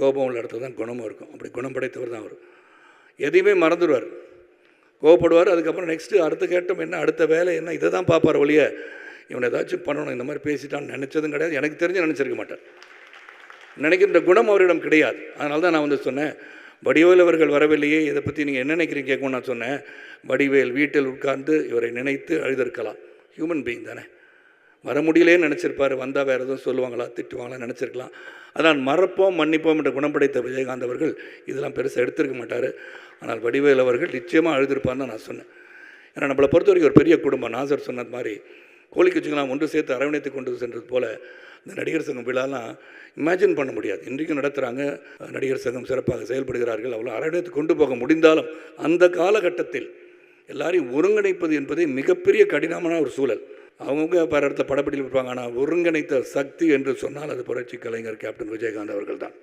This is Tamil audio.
கோபம் உள்ள இடத்துல தான் குணமும் இருக்கும். அப்படி குணம் படைத்தவர் தான் அவர். எதையுமே மறந்துடுவார் கோவப்படுவார் அதுக்கப்புறம் நெக்ஸ்ட்டு அடுத்த கேட்டம் என்ன அடுத்த வேலை என்ன? இதை தான் பார்ப்பார் ஒழிய இவனை ஏதாச்சும் பண்ணணும் இந்த மாதிரி பேசிட்டான்னு நினச்சதும் கிடையாது. எனக்கு தெரிஞ்சு நினச்சிருக்க மாட்டார். நினைக்கின்ற குணம் அவரிடம் கிடையாது. அதனால தான் நான் வந்து சொன்னேன் வடிவேல் அவர்கள் வரவில்லையே இதை பற்றி நீங்கள் என்ன நினைக்கிறீங்க கேட்கும் நான் சொன்னேன். வடிவேல் வீட்டில் உட்கார்ந்து இவரை நினைத்து அழுதிருக்கலாம். ஹியூமன் பீயிங் தானே. வர முடியலேன்னு நினச்சிருப்பார். வந்தால் வேறு எதுவும் சொல்லுவாங்களா? திட்டுவாங்களா? நினச்சிருக்கலாம். அதான் மறப்போம் மன்னிப்போம் என்ற குணம் படைத்த விஜயகாந்த் அவர்கள் இதெல்லாம் பெருசாக எடுத்திருக்க மாட்டார். ஆனால் வடிவேல் அவர்கள் நிச்சயமாக அழுதிருப்பார்னு தான் நான் சொன்னேன். ஏன்னா நம்மளை பொறுத்த வரைக்கும் ஒரு பெரிய குடும்பம். நாசர் சொன்னது மாதிரி கோழிக்குச்சிங்களாம் ஒன்று சேர்த்து அரவணைத்து கொண்டு சென்றது போல் இந்த நடிகர் சங்கம் விழாலாம் இமேஜின் பண்ண முடியாது. இன்றைக்கும் நடத்துகிறாங்க நடிகர் சங்கம் சிறப்பாக செயல்படுகிறார்கள். அவ்வளோ அரவணைத்து கொண்டு போக முடிந்தாலும் அந்த காலகட்டத்தில் எல்லாரையும் ஒருங்கிணைப்பது என்பதே மிகப்பெரிய கடினமான ஒரு சூழல். அவங்கவுங்க பல இடத்துல படப்பிடியில் இருப்பாங்க ஆனால் ஒருங்கிணைத்த சக்தி என்று சொன்னால் அது புரட்சி கலைஞர் கேப்டன் விஜயகாந்த் அவர்கள் தான்